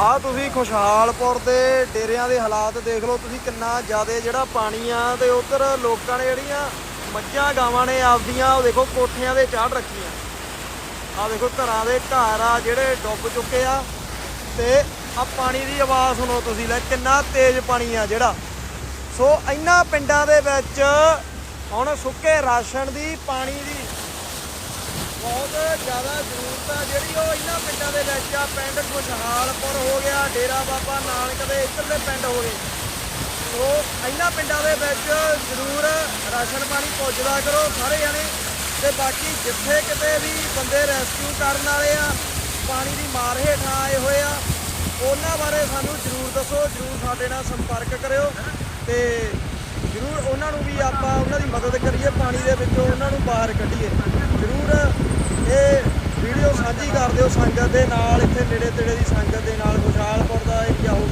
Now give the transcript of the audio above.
ਆ ਤੁਸੀਂ ਖੁਸ਼ਹਾਲਪੁਰ ਦੇ ਡੇਰਿਆਂ ਦੇ ਹਾਲਾਤ ਦੇਖ ਲਓ, ਤੁਸੀਂ ਕਿੰਨਾ ਜ਼ਿਆਦਾ ਜਿਹੜਾ ਪਾਣੀ ਆ ਤੇ ਉਧਰ ਲੋਕਾਂ ਨੇ ਜਿਹੜੀਆਂ ਮੱਝਾਂ ਗਾਵਾਂ ਨੇ ਆਪਦੀਆਂ, ਉਹ ਦੇਖੋ ਕੋਠਿਆਂ ਦੇ ਚਾੜ ਰੱਖੀਆਂ। ਆ ਦੇਖੋ ਘਰਾਂ ਦੇ ਘਰ ਆ ਜਿਹੜੇ ਡੁੱਬ ਚੁੱਕੇ ਆ ਤੇ ਆ ਪਾਣੀ ਦੀ ਆਵਾਜ਼ ਸੁਣੋ ਤੁਸੀਂ ਲੈ, ਕਿੰਨਾ ਤੇਜ਼ ਪਾਣੀ ਆ ਜਿਹੜਾ। ਸੋ ਇਹਨਾਂ ਪਿੰਡਾਂ ਦੇ ਵਿੱਚ ਹੁਣ ਸੁੱਕੇ ਰਾਸ਼ਨ ਦੀ ਪਾਣੀ ਦੀ ਬਹੁਤ ਜ਼ਿਆਦਾ ਜ਼ਰੂਰਤ ਆ ਜਿਹੜੀ ਉਹ ਇਹਨਾਂ ਦੇ ਵਿੱਚ ਆ, ਪਿੰਡ ਖੁਸ਼ਹਾਲਪੁਰ ਹੋ ਗਿਆ, ਡੇਰਾ ਬਾਬਾ ਨਾਨਕ ਦੇ ਇੱਧਰਲੇ ਪਿੰਡ ਹੋ ਗਏ। ਸੋ ਇਹਨਾਂ ਪਿੰਡਾਂ ਦੇ ਵਿੱਚ ਜ਼ਰੂਰ ਰਾਸ਼ਨ ਪਾਣੀ ਪਹੁੰਚਦਾ ਕਰੋ ਸਾਰੇ ਜਣੇ। ਤੇ ਬਾਕੀ ਜਿੱਥੇ ਕਿਤੇ ਵੀ ਬੰਦੇ ਰੈਸਕਿਊ ਕਰਨ ਵਾਲੇ ਆ, ਪਾਣੀ ਦੀ ਮਾਰ ਹੇਠਾਂ ਆਏ ਹੋਏ ਆ, ਉਹਨਾਂ ਬਾਰੇ ਸਾਨੂੰ ਜ਼ਰੂਰ ਦੱਸੋ, ਜ਼ਰੂਰ ਸਾਡੇ ਨਾਲ ਸੰਪਰਕ ਕਰਿਓ। ਤੇ ਜ਼ਰੂਰ ਉਹਨਾਂ ਨੂੰ ਵੀ ਆਪਾਂ ਉਹਨਾਂ ਦੀ ਮਦਦ ਕਰੀਏ, ਪਾਣੀ ਦੇ ਵਿੱਚੋਂ ਉਹਨਾਂ ਨੂੰ ਬਾਹਰ ਕੱਢੀਏ। ਕਰਦੇ ਹੋ ਸੰਗਤ ਦੇ ਨਾਲ, ਇੱਥੇ ਨੇੜੇ ਤੇੜੇ ਦੀ ਸੰਗਤ ਦੇ ਨਾਲ, ਖੁਸ਼ਹਾਲਪੁਰ ਦਾ ਇੱਕ ਜਾਓ